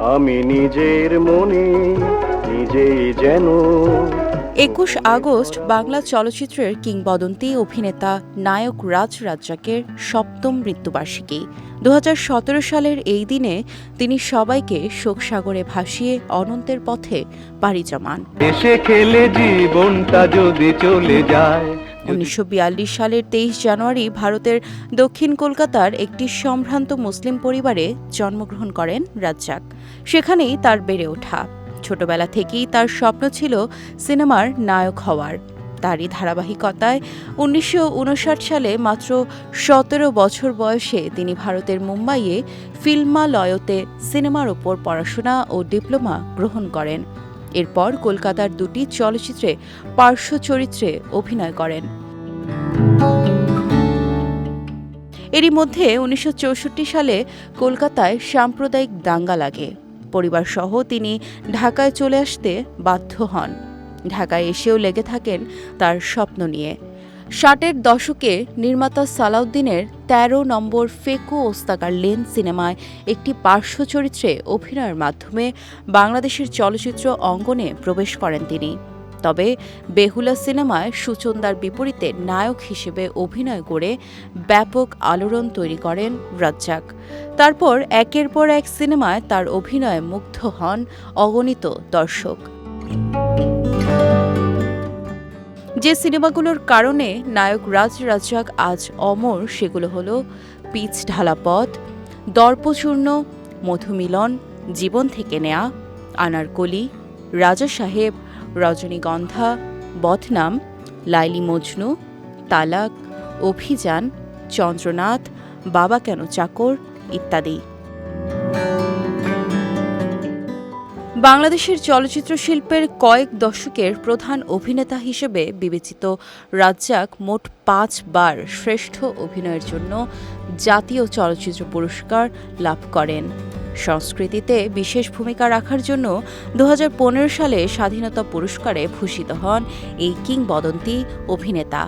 আমি নিজের মনে নিজেই যেন একুশ আগস্ট বাংলা চলচ্চিত্রের কিংবদন্তি অভিনেতা নায়ক রাজ রাজ্জাকের সপ্তম মৃত্যুবার্ষিকী। দু হাজার সতেরো সালের এই দিনে তিনি সবাইকে শোকসাগরে ভাসিয়ে অনন্তের পথে পাড়ি জমান। এসে খেলে জীবনটা যদি চলে যায় উনিশশো বিয়াল্লিশ সালের তেইশ জানুয়ারি ভারতের দক্ষিণ কলকাতার একটি সম্ভ্রান্ত মুসলিম পরিবারে জন্মগ্রহণ করেন রাজ্জাক। সেখানেই তার বেড়ে ওঠা। ছোটবেলা থেকেই তার স্বপ্ন ছিল সিনেমার নায়ক হওয়ার। তারই ধারাবাহিকতায় উনিশশো উনষাট সালে মাত্র সতেরো বছর বয়সে তিনি ভারতের মুম্বাইয়ে ফিল্মালয়তে সিনেমার ওপর পড়াশোনা ও ডিপ্লোমা গ্রহণ করেন। এরপর কলকাতার দুটি চলচ্চিত্রে পার্শ্ব চরিত্রে অভিনয় করেন। এরই মধ্যে উনিশশো চৌষট্টি সালে কলকাতায় সাম্প্রদায়িক দাঙ্গা লাগে। পরিবারসহ তিনি ঢাকায় চলে আসতে বাধ্য হন। ঢাকায় এসেও লেগে থাকেন তার স্বপ্ন নিয়ে। ষাটের দশকে নির্মাতা সালাউদ্দিনের ১৩ নম্বর ফেকু ওস্তাকার লেন সিনেমায় একটি পার্শ্ব চরিত্রে অভিনয়ের মাধ্যমে বাংলাদেশের চলচ্চিত্র অঙ্গনে প্রবেশ করেন তিনি। তবে বেহুলা সিনেমায় সুচন্দার বিপরীতে নায়ক হিসেবে অভিনয় করে ব্যাপক আলোড়ন তৈরি করেন রাজ্জাক। তারপর একের পর এক সিনেমায় তার অভিনয়ে মুগ্ধ হন অগণিত দর্শক। যে সিনেমাগুলোর কারণে নায়ক রাজ রাজ্জাক আজ অমর, সেগুলো হলো পিচ ঢালা পথ, দর্পচূর্ণ, মধুমিলন, জীবন থেকে নেয়া আনারকলি রাজা সাহেব, রজনীগন্ধা, বদনাম, লাইলি মজনু, তালাক, অভিযান, চন্দ্রনাথ, বাবা কেন চাকর, ইত্যাদি। বাংলাদেশের চলচ্চিত্র শিল্পের কয়েক দশকের প্রধান অভিনেতা হিসেবে বিবেচিত রাজ্জাক মোট পাঁচবার শ্রেষ্ঠ অভিনয়ের জন্য জাতীয় চলচ্চিত্র পুরস্কার লাভ করেন। সংস্কৃতিতে বিশেষ ভূমিকা রাখার জন্য দু হাজার পনেরো সালে স্বাধীনতা পুরস্কারে ভূষিত হন এই কিংবদন্তি অভিনেতা।